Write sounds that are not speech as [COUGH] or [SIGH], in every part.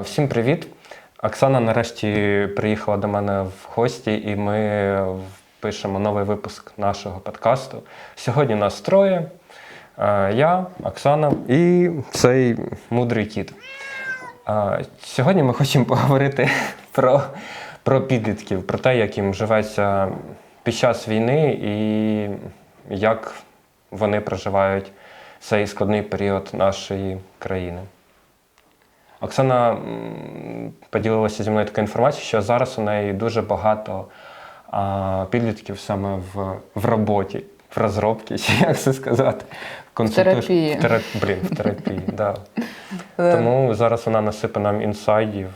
Всім привіт! Оксана нарешті приїхала до мене в гості, і ми пишемо новий випуск нашого подкасту. Сьогодні нас троє. Е, Я, Оксана і цей мудрий кіт. Е, Сьогодні ми хочемо поговорити [LAUGHS] про, про підлітків, про те, як їм живеться під час війни і як вони проживають цей складний період нашої країни. Оксана поділилася зі мною такою інформацією, що зараз у неї дуже багато а, підлітків саме в, в роботі, в розробці, [LAUGHS] чи як це сказати. Консультуєш- терапії. В терап- Блін, в терапії, [LAUGHS] да. Тому зараз вона насипе нам інсайдів,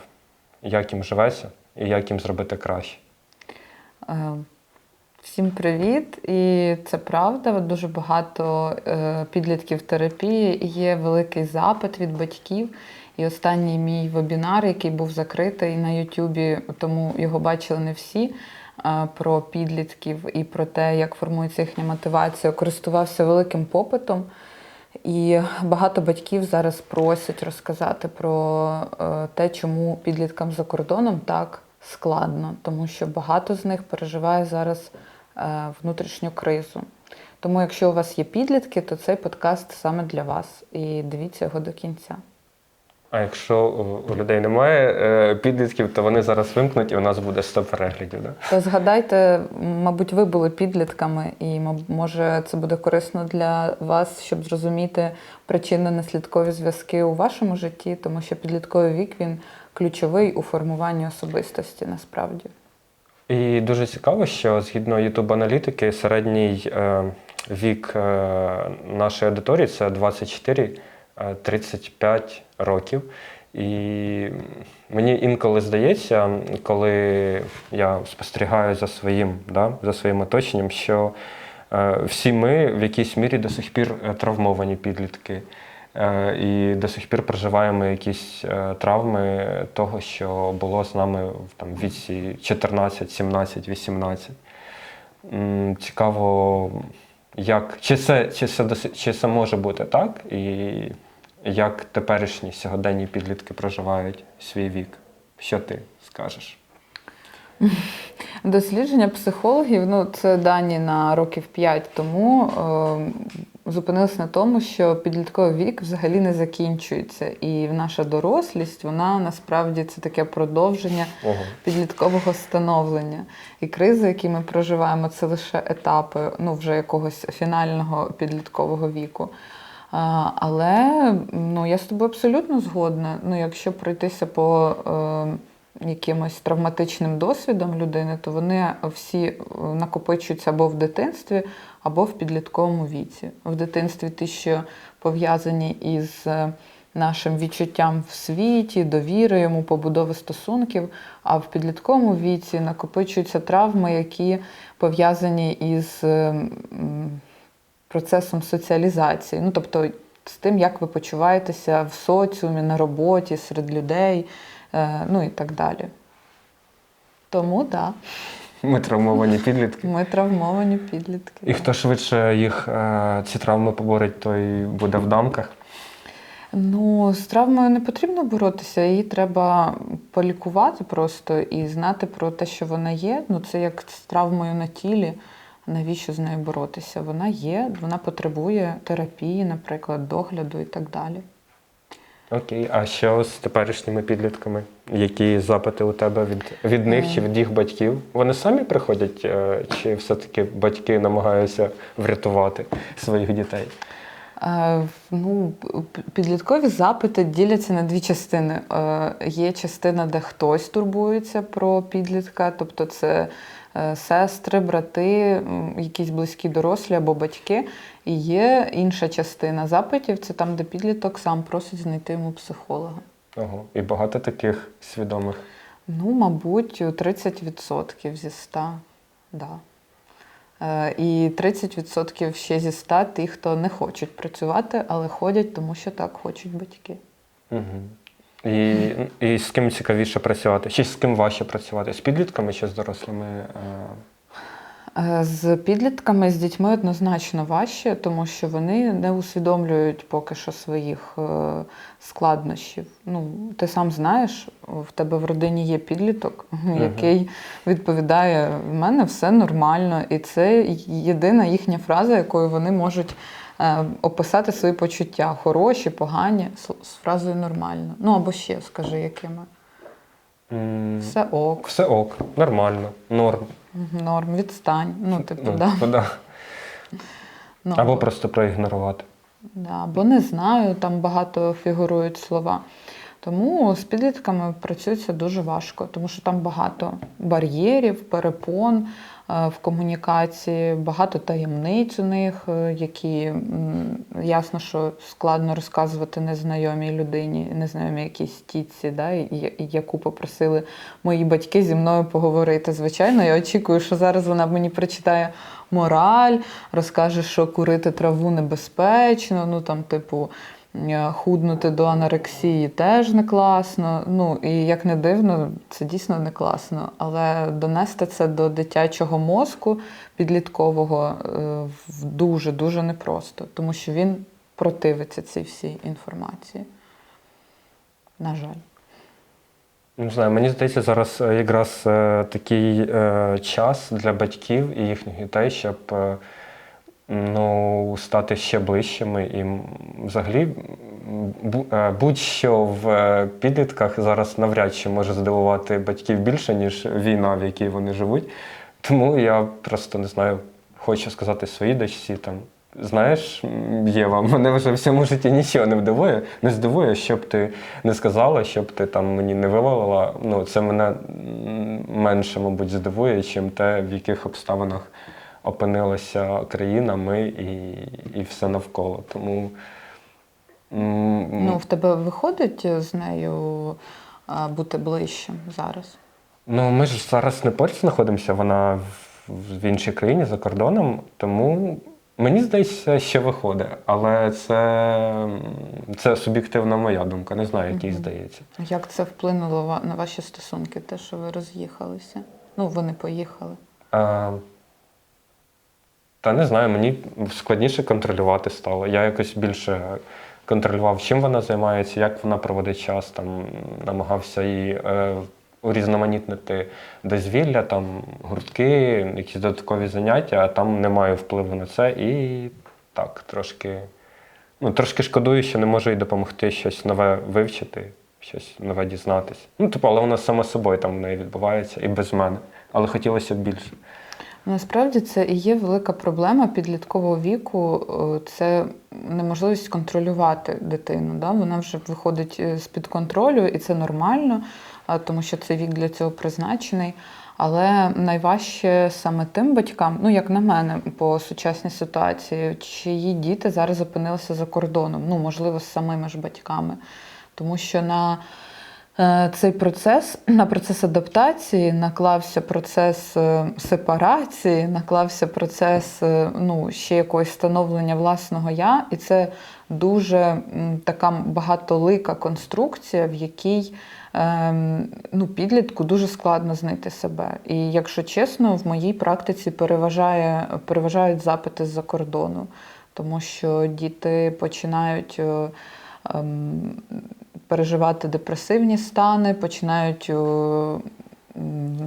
як їм живеться і як їм зробити краще. Всім привіт! І це правда. Дуже багато е, підлітків терапії. і Є великий запит від батьків. І останній мій вебінар, який був закритий на Ютубі, тому його бачили не всі. е, Про підлітків і про те, як формується їхня мотивація, користувався великим попитом. І багато батьків зараз просять розказати про е, те, чому підліткам за кордоном так складно, тому що багато з них переживає зараз е, внутрішню кризу. Тому, якщо у вас є підлітки, то цей подкаст саме для вас. І дивіться його до кінця. А якщо у, у людей немає е, підлітків, то вони зараз вимкнуть і у нас буде 100 переглядів. Да? То згадайте, мабуть, ви були підлітками, і може це буде корисно для вас, щоб зрозуміти причинно-наслідкові зв'язки у вашому житті, тому що підлітковий вік він ключовий у формуванні особистості насправді. І дуже цікаво, що згідно youtube аналітики, середній е, вік е, нашої аудиторії це 24-35 років. І мені інколи здається, коли я спостерігаю за своїм, да, за своїм оточенням, що е, всі ми в якійсь мірі до сих пір е, травмовані підлітки. Е, І до сих пір проживаємо якісь е, травми того, що було з нами в там, віці 14, 17, 18. Цікаво, як, чи, це, чи, це, чи це може бути так, і як теперішні сьогоденні підлітки проживають свій вік? Що ти скажеш? Дослідження психологів, ну це дані на років 5 тому, е, зупинилися на тому, що підлітковий вік взагалі не закінчується. І наша дорослість, вона насправді це таке продовження Ого. підліткового становлення. І кризи, які ми проживаємо, це лише етапи ну, вже якогось фінального підліткового віку. Але ну, я з тобою абсолютно згодна. Ну, якщо пройтися по е, якимось травматичним досвідом людини, то вони всі е, накопичуються або в дитинстві, або в підлітковому віці. В дитинстві ті, що пов'язані із е, нашим відчуттям в світі, довірою, побудови стосунків, а в підлітковому віці накопичуються травми, які пов'язані із е, процесом соціалізації. Ну, тобто з тим, як ви почуваєтеся в соціумі, на роботі, серед людей, е, ну і так далі. Тому так, Ми травмовані підлітки. ми травмовані підлітки. І хто швидше їх е, ці травми поборить, той буде в дамках. Ну, з травмою не потрібно боротися, її треба полікувати просто і знати про те, що вона є. Ну, це як з травмою на тілі. Навіщо з нею боротися? Вона є, вона потребує терапії, наприклад, догляду і так далі. Окей, а що з теперішніми підлітками? Які запити у тебе від, від них чи від їх батьків? Вони самі приходять, е, чи все-таки батьки намагаються врятувати своїх дітей? Е, Ну, підліткові запити діляться на дві частини. Е, Є частина, де хтось турбується про підлітка, тобто це е, сестри, брати, якісь близькі дорослі або батьки. І є інша частина запитів це там, де підліток сам просить знайти йому психолога. Ого. І багато таких свідомих. Ну, мабуть, 30% зі 100, да. Е, І 30% ще зі 100 тих, хто не хочуть працювати, але ходять, тому що так хочуть батьки. Угу. І, і з ким цікавіше працювати? Чи з ким важче працювати? З підлітками чи з дорослими? е, Е, З підлітками, з дітьми однозначно важче, тому що вони не усвідомлюють поки що своїх е, складнощів. Ну, ти сам знаєш, в тебе в родині є підліток, який відповідає: в мене все нормально, і це єдина їхня фраза, якою вони можуть описати свої почуття: хороші, погані, з, фразою нормально. Ну або ще скажи, якими. М, Все ок, Все ок, нормально, норм. норм, відстань. Ну, типу, Ну, да. то да. Ну, Або просто проігнорувати. Да, бо не знаю, там багато фігурують слова. Тому з підлітками працюється дуже важко, тому що там багато бар'єрів, перепон е, в комунікації, багато таємниць у них, е, які ясно, що складно розказувати незнайомій людині, незнайомій якійсь тітці, да, яку попросили мої батьки зі мною поговорити. Звичайно, я очікую, що зараз вона мені прочитає мораль, розкаже, що курити траву небезпечно, ну там, типу, худнути до анорексії теж не класно. Ну і як не дивно, це дійсно не класно. Але донести це до дитячого мозку підліткового е, дуже-дуже непросто, тому що він противиться цій всій інформації. На жаль. Не знаю, мені здається, зараз е, якраз е, такий е, час для батьків і їхніх дітей, щоб е, ну, стати ще ближчими. І взагалі е, будь-що в е, підлітках зараз навряд чи може здивувати батьків більше, ніж війна, в якій вони живуть. Тому я просто не знаю, хочу сказати своїй дочці там. Знаєш, Єва, мене вже в всьому житті нічого не вдивує, не здивує, що б ти не сказала, що б ти там мені не вивалила. Ну, це мене менше, мабуть, здивує, чим те, в яких обставинах опинилася країна, ми і, і все навколо. Тому Ну, в тебе виходить з нею бути ближчим зараз? Ну, ми ж зараз не поруч знаходимося, вона в, іншій країні за кордоном, тому мені здається, що виходить. Але це, це суб'єктивна моя думка, не знаю, як їй здається. Як це вплинуло на ваші стосунки, те, що ви роз'їхалися? Ну, вони поїхали. А, та не знаю, мені складніше контролювати стало. Я якось більше контролював, чим вона займається, як вона проводить час, там намагався її е, урізноманітнити дозвілля, там гуртки, якісь додаткові заняття, а там немає впливу на це. І так, трошки, ну, трошки шкодую, що не можу їй допомогти щось нове вивчити, щось нове дізнатися. Ну, типу, але воно само собою там в неї відбувається і без мене. Але хотілося б більше. Насправді це і є велика проблема підліткового віку. е, Це неможливість контролювати дитину. Да? Вона вже виходить е, з-під контролю, і це нормально, тому що цей вік для цього призначений. Але найважче саме тим батькам, ну як на мене, по сучасній ситуації, чиї діти зараз опинилися за кордоном, ну можливо, з самими ж батьками. Тому що на Цей процес на процес адаптації наклався процес е, сепарації, наклався процес е, ну, ще якогось становлення власного я, і це дуже така багатолика конструкція, в якій ем, ну, підлітку дуже складно знайти себе. І якщо чесно, в моїй практиці переважає, переважають запити з-за кордону, тому що діти починають. Переживати депресивні стани, починають е,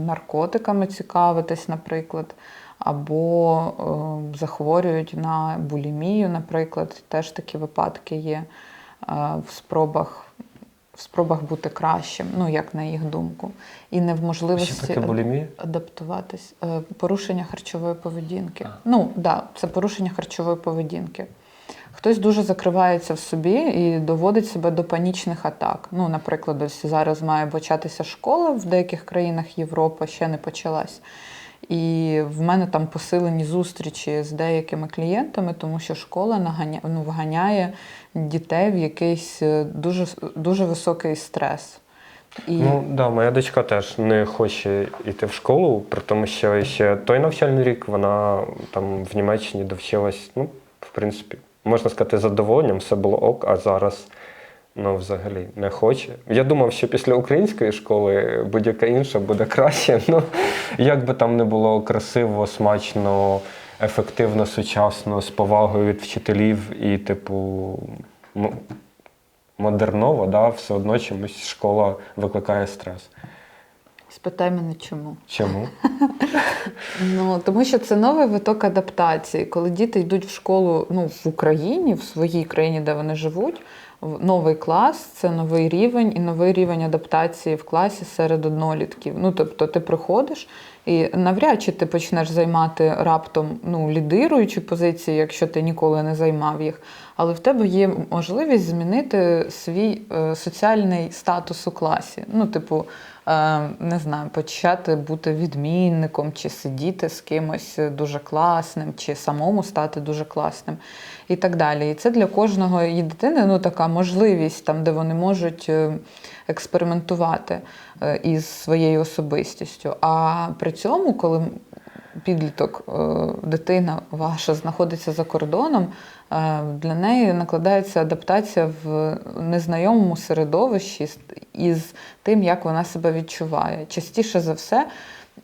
наркотиками цікавитись, наприклад, або е, захворюють на булімію, наприклад. Теж такі випадки є е, в спробах. В спробах бути кращим, ну як на їх думку, і не в можливості адаптуватись. Порушення харчової поведінки. А. Ну, так, да, це порушення харчової поведінки. Хтось дуже закривається в собі і доводить себе до панічних атак. Ну, наприклад, ось зараз має початися школа в деяких країнах Європи, ще не почалась. І в мене там посилені зустрічі з деякими клієнтами, тому що школа наганя... ну, вганяє дітей в якийсь е, дуже, дуже високий стрес. І... Ну да, моя дочка теж не хоче йти в школу, при тому, що ще той навчальний рік вона там в Німеччині довчилась, ну, в принципі, можна сказати, задоволенням, все було ок, а зараз Ну, взагалі, не хоче. Я думав, що після української школи будь-яка інша буде краще. [LAUGHS] Ну, як би там не було красиво, смачно, ефективно, сучасно, з повагою від вчителів і, типу, модерново, да, все одно чомусь школа викликає стрес. Спитай мене чому. Чому? [LAUGHS] Ну тому що це новий виток адаптації. Коли діти йдуть в школу ну, в Україні, в своїй країні, де вони живуть, в новий клас це новий рівень і новий рівень адаптації в класі серед однолітків. Ну тобто ти приходиш і навряд чи ти почнеш займати раптом ну, лідируючі позиції, якщо ти ніколи не займав їх. Але в тебе є можливість змінити свій е, соціальний статус у класі. Ну, типу, не знаю, почати бути відмінником, чи сидіти з кимось дуже класним, чи самому стати дуже класним, і так далі. І це для кожного її дитини ну, така можливість, там, де вони можуть е, експериментувати е, із своєю особистістю. А при цьому, коли підліток, е, дитина ваша знаходиться за кордоном, е, для неї накладається адаптація в незнайомому середовищі із тим, як вона себе відчуває. Частіше за все,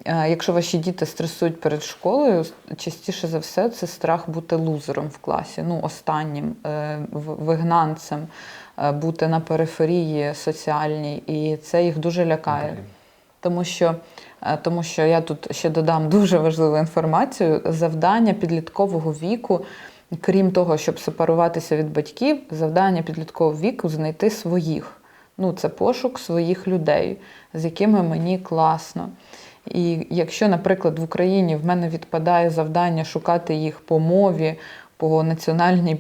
е, якщо ваші діти стресують перед школою, частіше за все це страх бути лузером в класі, ну останнім е, вигнанцем, е, бути на периферії соціальній, і це їх дуже лякає. Тому що, е, тому що я тут ще додам дуже важливу інформацію. Завдання підліткового віку, крім того, щоб сепаруватися від батьків, завдання підліткового віку знайти своїх. Ну, це пошук своїх людей, з якими мені класно. І якщо, наприклад, в Україні в мене відпадає завдання шукати їх по мові, по національній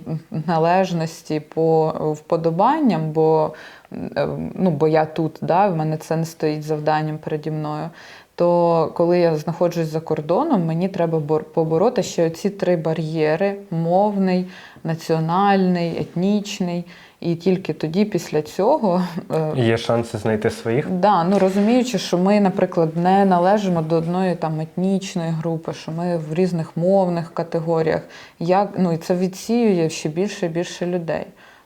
належності, по вподобанням, бо, е, ну, бо я тут, да, в мене це не стоїть завданням переді мною. То коли я знаходжусь за кордоном, мені треба бор- побороти ще ці три бар'єри: мовний, національний, етнічний. І тільки тоді, після цього, е, Є шанси знайти своїх. Да, ну розуміючи, що ми, наприклад, не належимо до одної там етнічної групи, що ми в різних мовних категоріях, як ну і це відсіює ще більше і більше людей.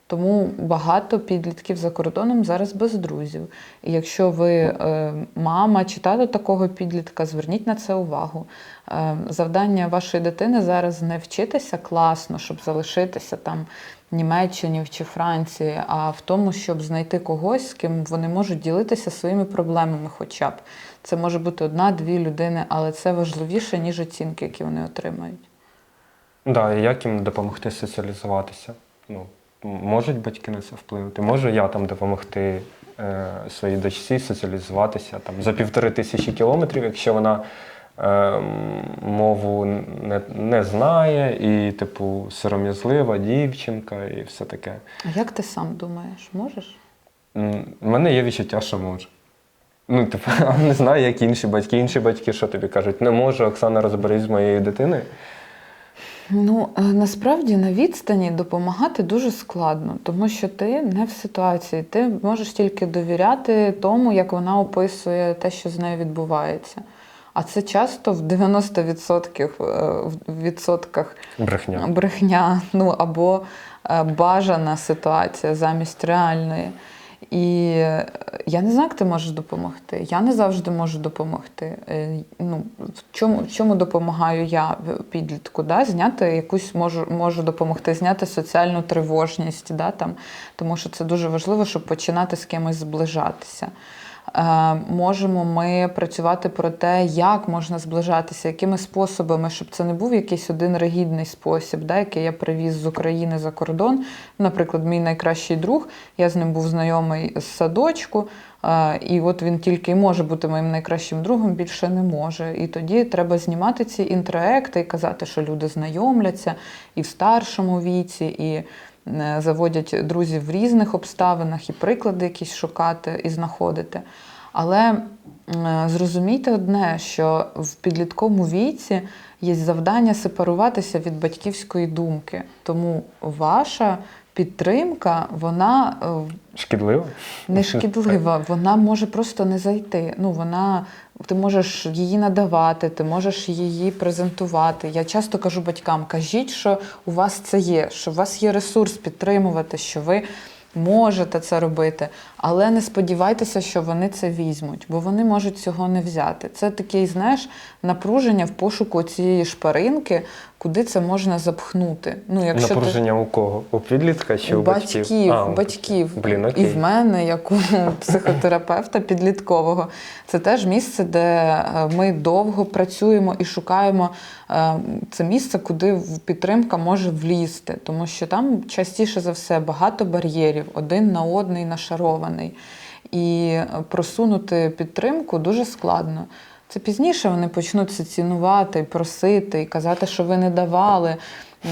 Тому багато підлітків за кордоном зараз без друзів. І якщо ви е, мама чи тато такого підлітка, зверніть на це увагу. Е, завдання вашої дитини зараз не вчитися класно, щоб залишитися там в Німеччині чи Франції, а в тому, щоб знайти когось, з ким вони можуть ділитися своїми проблемами, хоча б. Це може бути одна-дві людини, але це важливіше, ніж оцінки, які вони отримають. Да, як їм допомогти соціалізуватися? Ну, можуть батьки на це вплинути? Можу я там допомогти е, своїй дочці соціалізуватися там, за півтори тисячі кілометрів, якщо вона е, мову не, не знає і, типу, сором'язлива дівчинка і все таке. А як ти сам думаєш, можеш? У мене є відчуття, що може. Ну, типу, [LAUGHS] не знаю, як інші батьки. Інші батьки, що тобі кажуть, не можу, Оксана, розберись з моєю дитиною. Ну е, насправді на відстані допомагати дуже складно, тому що ти не в ситуації. Ти можеш тільки довіряти тому, як вона описує те, що з нею відбувається. А це часто в 90% е, відсотках Брехня. брехня, ну або е, бажана ситуація замість реальної. І е, я не знаю, як ти можеш допомогти. Я не завжди можу допомогти. Е, Ну, в чому, чому допомагаю я підлітку? Да? Зняти якусь можу, можу допомогти, зняти соціальну тривожність, да? Там, тому що це дуже важливо, щоб починати з кимось зближатися. Е, Можемо ми працювати про те, як можна зближатися, якими способами, щоб це не був якийсь один ригідний спосіб, да, який я привіз з України за кордон. Наприклад, мій найкращий друг, я з ним був знайомий з садочку, е, і от він тільки може бути моїм найкращим другом, більше не може. І тоді треба знімати ці інтроекти і казати, що люди знайомляться і в старшому віці, і заводять друзів в різних обставинах, і приклади якісь шукати і знаходити. Але е, зрозумійте одне, що в підлітковому віці є завдання сепаруватися від батьківської думки. Тому ваша підтримка, вона е, Шкідливо? не шкідлива, вона може просто не зайти. Ну, вона, ти можеш її надавати, ти можеш її презентувати. Я часто кажу батькам: кажіть, що у вас це є, що у вас є ресурс підтримувати, що ви можете це робити, але не сподівайтеся, що вони це візьмуть, бо вони можуть цього не взяти. Це такий, знаєш, напруження в пошуку цієї шпаринки, куди це можна запхнути. Ну, якщо ти... У кого? У підлітка чи у, У батьків, батьків? А, батьків. Блін, І в мене, як у психотерапевта підліткового, це теж місце, де е, ми довго працюємо і шукаємо е, це місце, куди підтримка може влізти, тому що там частіше за все багато бар'єрів, один на одний нашарований. І е, просунути підтримку дуже складно. Це пізніше вони почнуть це цінувати, просити і казати, що ви не давали,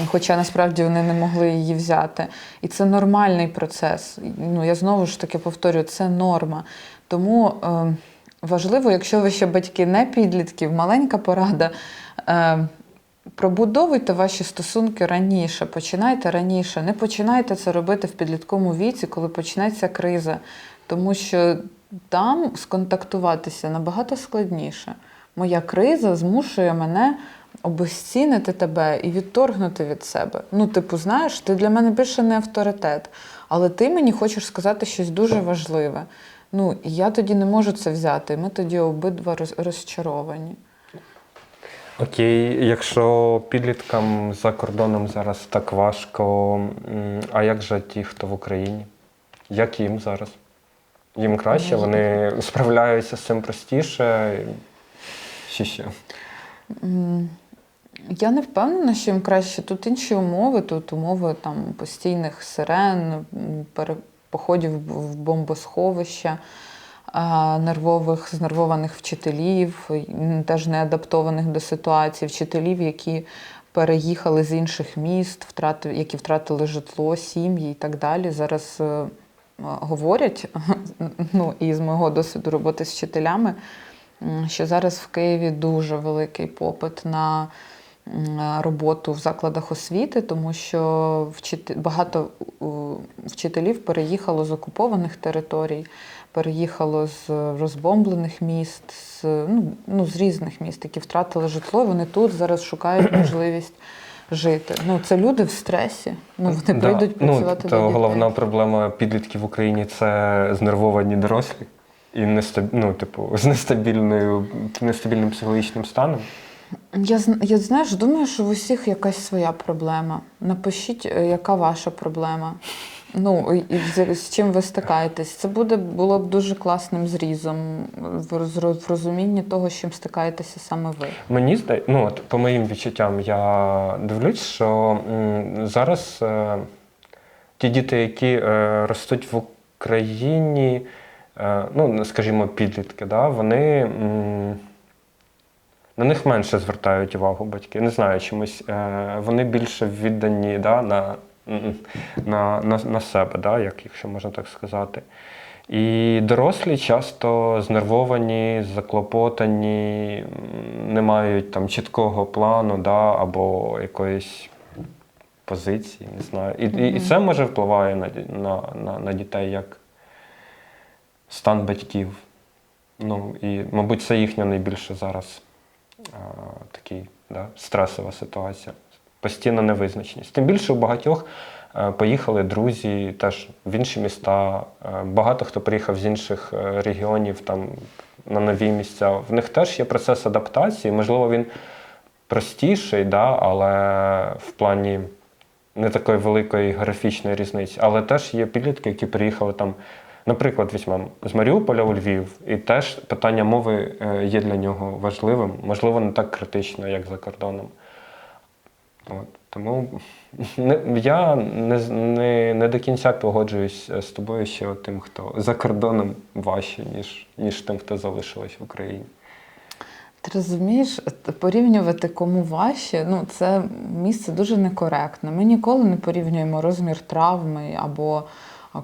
хоча насправді вони не могли її взяти. І це нормальний процес. Ну, я знову ж таки повторюю, це норма. Тому е, важливо, якщо ви ще батьки не підлітків, маленька порада. Е, Пробудовуйте ваші стосунки раніше, починайте раніше. Не починайте це робити в підлітковому віці, коли почнеться криза, тому що там сконтактуватися набагато складніше. Моя криза змушує мене обезцінити тебе і відторгнути від себе. Ну, типу, знаєш, ти для мене більше не авторитет, але ти мені хочеш сказати щось дуже важливе. Ну, я тоді не можу це взяти. Ми тоді обидва розчаровані. Окей, якщо підліткам за кордоном зараз так важко, а як же ті, хто в Україні? Як їм зараз? Їм краще, вони справляються з цим простіше. Що? М, Я не впевнена, що їм краще. Тут інші умови, тут умови там постійних сирен, походів в- бомбосховища, нервових, знервованих вчителів, теж не адаптованих до ситуації, вчителів, які переїхали з інших міст, які втратили житло, сім'ї і так далі. Зараз е, говорять, [LAUGHS] ну і з мого досвіду роботи з вчителями, що зараз в Києві дуже великий попит на роботу в закладах освіти, тому що багато вчителів переїхало з окупованих територій, переїхало з розбомблених міст, з, ну, ну, з різних міст, які втратили житло. Вони тут зараз шукають [CLEARS THROAT] можливість жити. Ну, це люди в стресі. Ну, вони Да. прийдуть працювати ну, до дітей. головна проблема підлітків в Україні це знервовані дорослі і нестаб... ну, типу, з нестабільною, нестабільним психологічним станом. Я, я знаєш, думаю, що в усіх якась своя проблема. Напишіть, е, яка ваша проблема. Ну, і- з, чим ви стикаєтесь. Це буде було б дуже класним зрізом в, роз- в розумінні того, з чим стикаєтеся саме ви. Мені здається, ну от по моїм відчуттям, я дивлюсь, що м, зараз е, ті діти, які е, ростуть в Україні, е, ну, скажімо, підлітки, да, вони м, на них менше звертають увагу батьки. Не знаю, чомусь е, вони більше віддані да, на, на, на, на себе, да, як, якщо можна так сказати. І дорослі часто знервовані, заклопотані, не мають там чіткого плану да, або якоїсь позиції, не знаю. І, і, і це може впливає на, на, на, на дітей як стан батьків. Ну, і, мабуть, це їхня найбільше зараз а, такий, да, стресова ситуація. Постійна невизначеність. Тим більше у багатьох е, поїхали друзі теж в інші міста. Е, Багато хто приїхав з інших е, регіонів там, на нові місця. В них теж є процес адаптації. Можливо, він простіший, да, але в плані не такої великої графічної різниці. Але теж є підлітки, які приїхали там, наприклад, візьмемо з Маріуполя у Львів, і теж питання мови є для нього важливим, можливо, не так критично, як за кордоном. От. Тому я не, не, не до кінця погоджуюсь е, з тобою ще тим, хто за кордоном важче, ніж, ніж тим, хто залишилась в Україні. Ти розумієш, порівнювати кому важче, ну це місце дуже некоректне. Ми ніколи не порівнюємо розмір травми або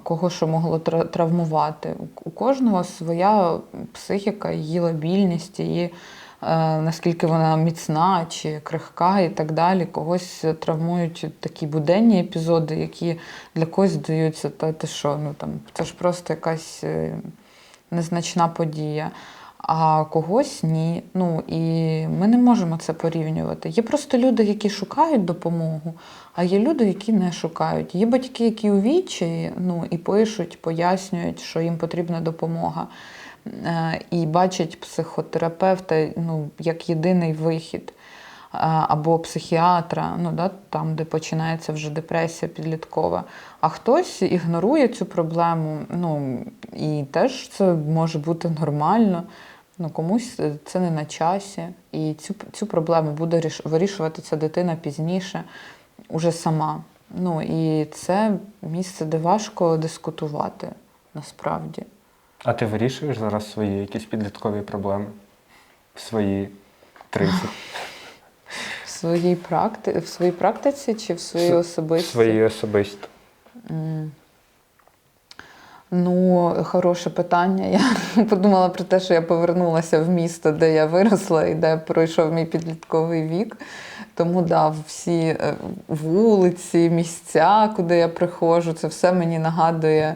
кого що могло травмувати. У- кожного своя психіка, її лабільність, її наскільки вона міцна чи крихка і так далі. Когось травмують такі буденні епізоди, які для когось здаються, та ти що, ну там це ж просто якась е, незначна подія. а когось ні. Ну і ми не можемо це порівнювати. Є просто люди, які шукають допомогу, а є люди, які не шукають. Є батьки, які у ну і пишуть, пояснюють, що їм потрібна допомога. Е, І бачать психотерапевта ну, як єдиний вихід. Або психіатра, ну да, там, де починається вже депресія підліткова. А хтось ігнорує цю проблему, ну і теж це може бути нормально. Ну, комусь це не на часі. І цю, цю проблему буде вирішувати ця дитина пізніше, уже сама. Ну і це місце, де важко дискутувати насправді. А ти вирішуєш зараз свої якісь підліткові проблеми? Свої 30. В своїй практи... в своїй практиці чи в своїй особистій? Свої особисто. М. Ну, хороше питання. Я [LAUGHS] подумала про те, що я повернулася в місто, де я виросла і де пройшов мій підлітковий вік. Тому да, всі е, вулиці, місця, куди я приходжу, це все мені нагадує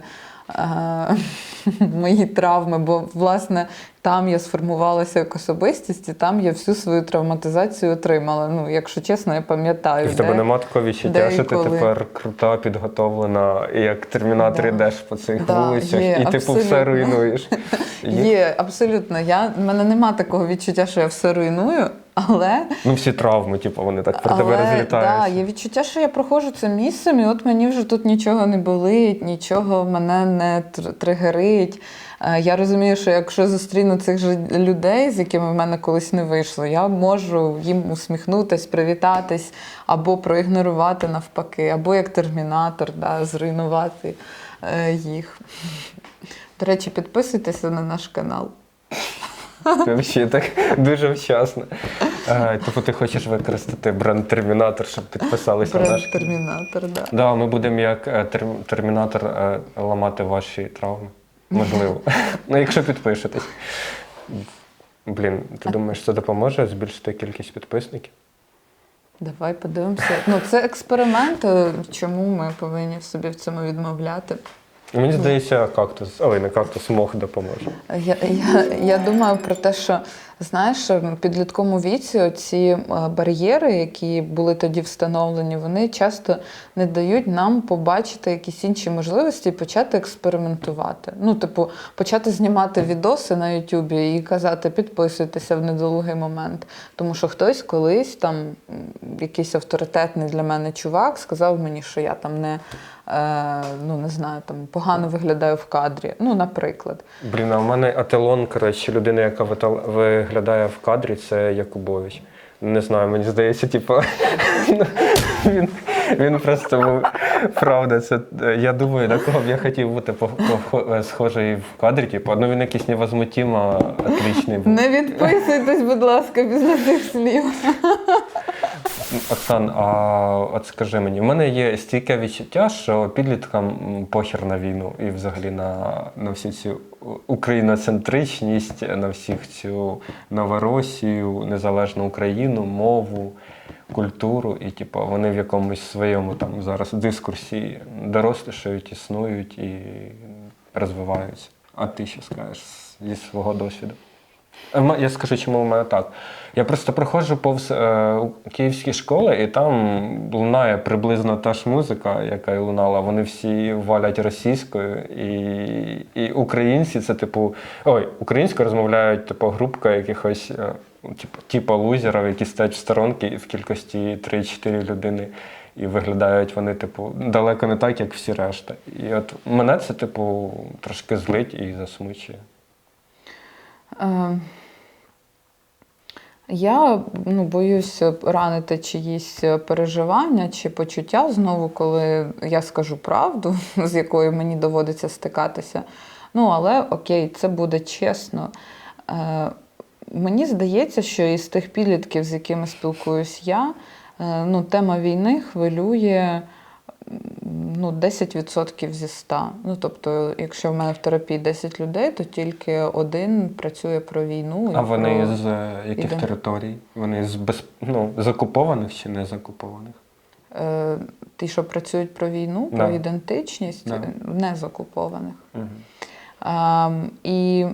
[LAUGHS] мої травми. Бо, власне, там я сформувалася як особистість, і там я всю свою травматизацію отримала. Ну, якщо чесно, я пам'ятаю. І в тебе нема такого відчуття, що ти тепер крута, підготовлена, і як термінатор йдеш по цих вулицях, і типу все руйнуєш. [LAUGHS] Є, абсолютно. Я, в мене нема такого відчуття, що я все руйную, але, Ну, всі травми, типу, вони так про тебе розлітаються. є відчуття, що я проходжу цим місцем, і от мені вже тут нічого не болить, нічого мене не тр- тригерить. Е, Я розумію, що якщо зустріну цих же людей, з якими в мене колись не вийшло, я можу їм усміхнутись, привітатись або проігнорувати навпаки, або як термінатор, да, зруйнувати е, їх. До речі, підписуйтеся на наш канал. Взагалі так дуже вчасно. Типу, ти хочеш використати бренд Термінатор, щоб підписалися на наш. Термінатор, да. Да, ми будемо як е, термінатор е, ламати ваші травми. Можливо. [LAUGHS] ну, якщо підпишетесь. Блін, ти думаєш, це допоможе збільшити кількість підписників? Давай подивимося. Ну, це експеримент. е, Чому ми повинні в собі в цьому відмовляти? Мені здається, кактус, ой, не кактус, мох допоможе. Я, я, я думаю про те, що знаєш, в підлітковому віці ці бар'єри, які були тоді встановлені, вони часто не дають нам побачити якісь інші можливості і почати експериментувати. Ну, типу, почати знімати відоси на Ютубі і казати, підписуйтеся в недолугий момент. Тому що хтось колись там, якийсь авторитетний для мене чувак, сказав мені, що я там не, е, ну, не знаю, там погано виглядаю в кадрі. Ну, наприклад. Блін, а в мене Ателон, коротше, людина, яка витал- виглядає в кадрі, це Якубович. Не знаю, мені здається, типу, [LAUGHS] він, він просто був. Правда, це я думаю, на кого б я хотів бути схожий в кадрі. Типу, ну він якийсь невозмутимо отличний був. Не відписуйтесь, будь ласка, після цих слів. Оксан, а от скажи мені, в мене є стійке відчуття, що підліткам похер на війну і взагалі на, на всю цю україноцентричність, на всіх цю Новоросію, незалежну Україну, мову, культуру. І типу, вони в якомусь своєму там зараз дискурсі дорослішають, існують і розвиваються. А ти що скажеш зі свого досвіду? Е, Я скажу, чому в мене так. Я просто проходжу повз е, київські школи, і там лунає приблизно та ж музика, яка й лунала. Вони всі валять російською. І, і українці це, типу, ой, українською розмовляють, типу, групка якихось, е, типу, типу лузерів, які стоять в сторонки в кількості 3-4 людини. І виглядають вони, типу, далеко не так, як всі решта. І от мене це, типу, трошки злить і засмучує. Е, Я ну, боюсь ранити чиїсь переживання чи почуття знову, коли я скажу правду, [LAUGHS] з якою мені доводиться стикатися. Ну, але окей, це буде чесно. Е, Мені здається, що із тих підлітків, з якими спілкуюсь я, е, ну, тема війни хвилює ну, 10% зі 100. Ну, тобто, якщо в мене в терапії 10 людей, то тільки один працює про війну. А вони про... з е, яких Іде. територій? Вони з без, ну, з окупованих чи не з окупованих? Е, ті, що працюють про війну, Да. про ідентичність, Да. не з окупованих. Угу. А, і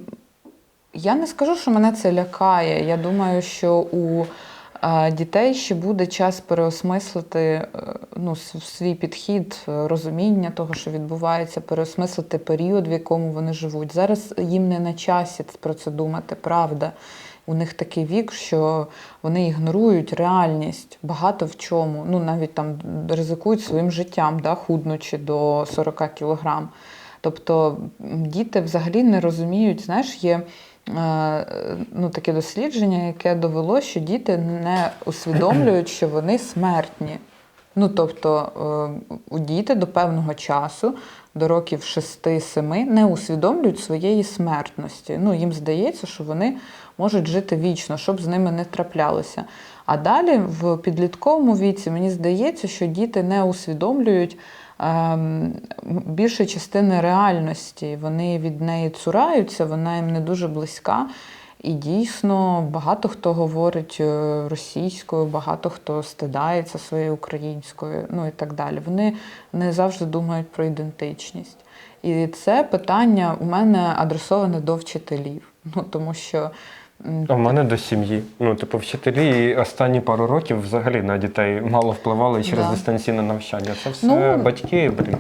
Я не скажу, що мене це лякає. Я думаю, що у дітей ще буде час переосмислити е, ну, свій підхід, е, розуміння того, що відбувається, переосмислити період, в якому вони живуть. Зараз їм не на часі про це думати, правда. У них такий вік, що вони ігнорують реальність багато в чому. Ну навіть там ризикують своїм життям, да, худнучи до 40 кілограм. Тобто діти взагалі не розуміють, знаєш, є ну, таке дослідження, яке довело, що діти не усвідомлюють, що вони смертні. Ну, тобто, е, у діти до певного часу, до років 6-7, не усвідомлюють своєї смертності. Ну, їм здається, що вони можуть жити вічно, щоб з ними не траплялося. А далі в підлітковому віці мені здається, що діти не усвідомлюють більшої частини реальності. Вони від неї цураються, вона їм не дуже близька. І дійсно багато хто говорить е, російською, багато хто стидається своєю українською, ну і так далі. Вони не завжди думають про ідентичність. І це питання у мене адресоване до вчителів. Ну тому що А в мене до сім'ї. Ну, типу, вчителі останні пару років взагалі на дітей мало впливали через Да. дистанційне навчання. Це все Ну, батьки, блін.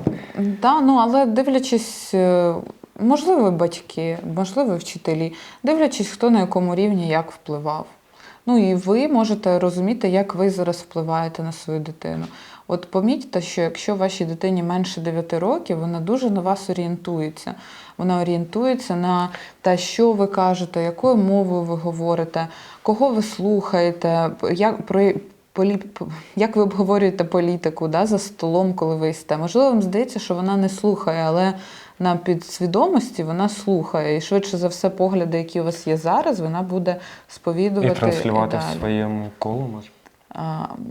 Да, ну але дивлячись, е, можливо, батьки, можливо, вчителі, дивлячись, хто на якому рівні як впливав. Ну і ви можете розуміти, як ви зараз впливаєте на свою дитину. От помітьте, що якщо вашій дитині менше 9 років, вона дуже на вас орієнтується. Вона орієнтується на те, що ви кажете, якою мовою ви говорите, кого ви слухаєте, як про полі... як ви обговорюєте політику да, за столом, коли ви їсте. Можливо, вам здається, що вона не слухає, але на підсвідомості вона слухає. І швидше за все, погляди, які у вас є зараз, вона буде сповідувати. І транслювати і в своєму колу може.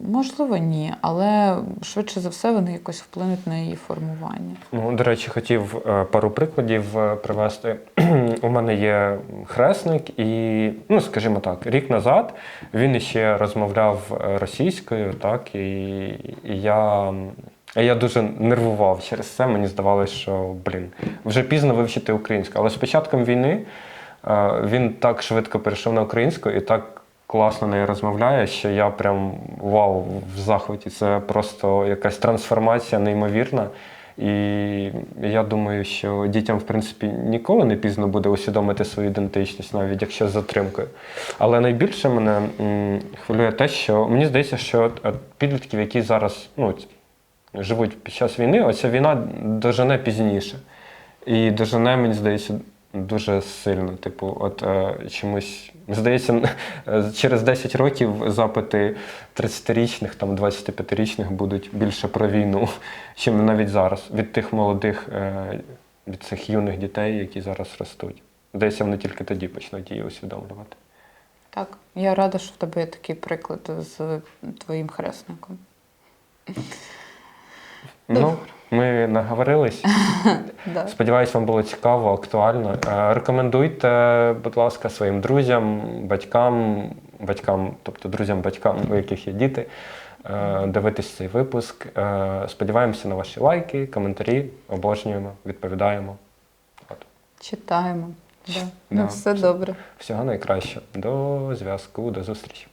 Можливо, ні, але швидше за все вони якось вплинуть на її формування. Ну, до речі, хотів е, пару прикладів е, привести. [CLEARS THROAT] У мене є хресник, і, ну, скажімо так, рік назад він іще розмовляв е, російською, так, і, і я. Я дуже нервував через це. Мені здавалося, що блін, вже пізно вивчити українську. Але з початком війни він так швидко перейшов на українську і так класно нею розмовляє, що я прям вау в захваті. Це просто якась трансформація неймовірна. І я думаю, що дітям, в принципі, ніколи не пізно буде усвідомити свою ідентичність, навіть якщо з затримкою. Але найбільше мене хвилює те, що мені здається, що підлітків, які зараз ну, живуть під час війни, оця війна дожене пізніше. І дожене, мені здається, дуже сильно. Типу, от е, чомусь, здається, е, через 10 років запити 30-річних, там 25-річних будуть більше про війну, чим навіть зараз, від тих молодих, е, від цих юних дітей, які зараз ростуть. Здається, вони тільки тоді почнуть її усвідомлювати. Так, я рада, що в тебе є такий приклад з твоїм хресником. Ну, ми наговорились. [LAUGHS] Сподіваюсь, вам було цікаво, актуально. Е, Рекомендуйте, будь ласка, своїм друзям, батькам, батькам, тобто друзям, батькам, у яких є діти, е, дивитись цей випуск. Е, Сподіваємося на ваші лайки, коментарі, обожнюємо, відповідаємо. От. Читаємо. Да. Да, Ну, все все. добре. Всього найкращого. До зв'язку, до зустрічі.